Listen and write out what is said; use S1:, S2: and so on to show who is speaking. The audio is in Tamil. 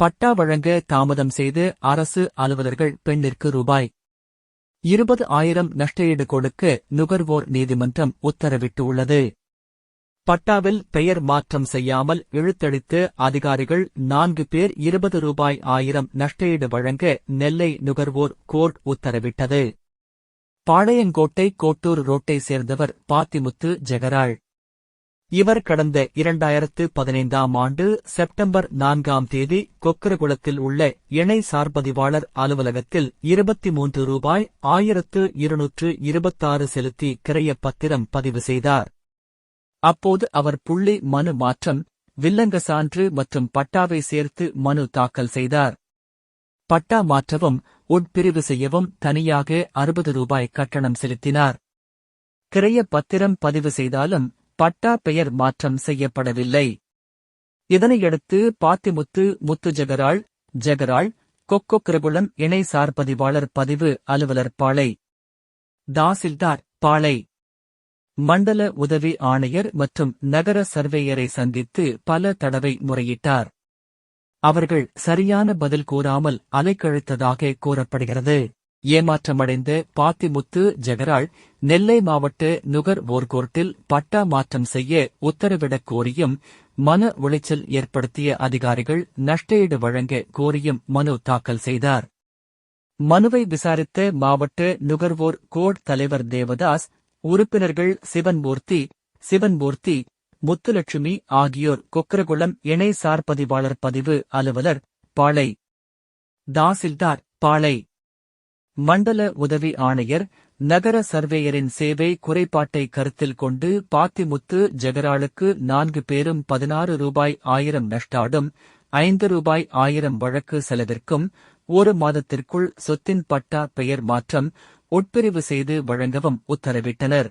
S1: பட்டா வழங்க தாமதம் செய்து அரசு அலுவலர்கள் பெண்ணிற்கு ரூபாய் இருபது ஆயிரம் நஷ்டஈடு கொடுக்க நுகர்வோர் நீதிமன்றம் உத்தரவிட்டுள்ளது. பட்டாவில் பெயர் மாற்றம் செய்யாமல் இழுத்தடித்து அதிகாரிகள் நான்கு பேர் இருபது ரூபாய் ஆயிரம் நஷ்டஈடு வழங்க நெல்லை நுகர்வோர் கோர்ட் உத்தரவிட்டது. பாளையங்கோட்டை கோட்டூர் ரோட்டை சேர்ந்தவர் பாத்திமுத்து ஜெகராள் இவர் கடந்த இரண்டாயிரத்து பதினைந்தாம் ஆண்டு செப்டம்பர் நான்காம் தேதி கொக்கரகுளத்தில் உள்ள இணை சார்பதிவாளர் அலுவலகத்தில் இருபத்தி மூன்று ரூபாய் ஆயிரத்து இருநூற்று இருபத்தாறு செலுத்தி கிரைய பத்திரம் பதிவு செய்தார். அப்போது அவர் புள்ளி மனு மாற்றம் வில்லங்க சான்று மற்றும் பட்டாவை சேர்த்து மனு தாக்கல் செய்தார். பட்டா மாற்றவும் உட்பிரிவு செய்யவும் தனியாக அறுபது ரூபாய் கட்டணம் செலுத்தினார். கிரைய பத்திரம் பதிவு செய்தாலும் பட்டா பெயர் மாற்றம் செய்யப்படவில்லை. இதனையடுத்து பாத்திமுத்து முத்து ஜெகராள் ஜெகராள் கொக்கோ கிரகுளம் இணை சார்பதிவாளர் பதிவு அலுவலர் பாளை தாசில்தார் பாளை மண்டல உதவி ஆணையர் மற்றும் நகர சர்வேயரை சந்தித்து பல தடவை முறையிட்டார். அவர்கள் சரியான பதில் கூறாமல் அலைக்கழித்ததாக கூறப்படுகிறது. ஏமாற்றமடைந்த பாத்திமுத்து ஜெகராள் நெல்லை மாவட்ட நுகர்வோர் கோர்ட்டில் பட்டா மாற்றம் செய்ய உத்தரவிடக் கோரியும் மன உளைச்சல் ஏற்படுத்திய அதிகாரிகள் நஷ்டஈடு வழங்க கோரியும் மனு தாக்கல் செய்தார். மனுவை விசாரித்த மாவட்ட நுகர்வோர் கோட் தலைவர் தேவதாஸ் உறுப்பினர்கள் சிவன்மூர்த்தி சிவன்மூர்த்தி முத்துலட்சுமி ஆகியோர் கொக்கரகுளம் இணை சார்பதிவாளர் பதிவு அலுவலர் பாளை. தாசில்தார் பாளை. மண்டல உதவி ஆணையர் நகர சர்வேயரின் சேவை குறைபாட்டை கருத்தில் கொண்டு பாத்திமுத்து ஜெகராளுக்கு நான்கு பேரும் பதினாறு ரூபாய் ஆயிரம் நஷ்டாடும் ஐந்து ரூபாய் ஆயிரம் வழக்கு செலவிற்கும் ஒரு மாதத்திற்குள் சொத்தின் பட்டா பெயர் மாற்றம் உட்பிரிவு செய்து வழங்கவும் உத்தரவிட்டனர்.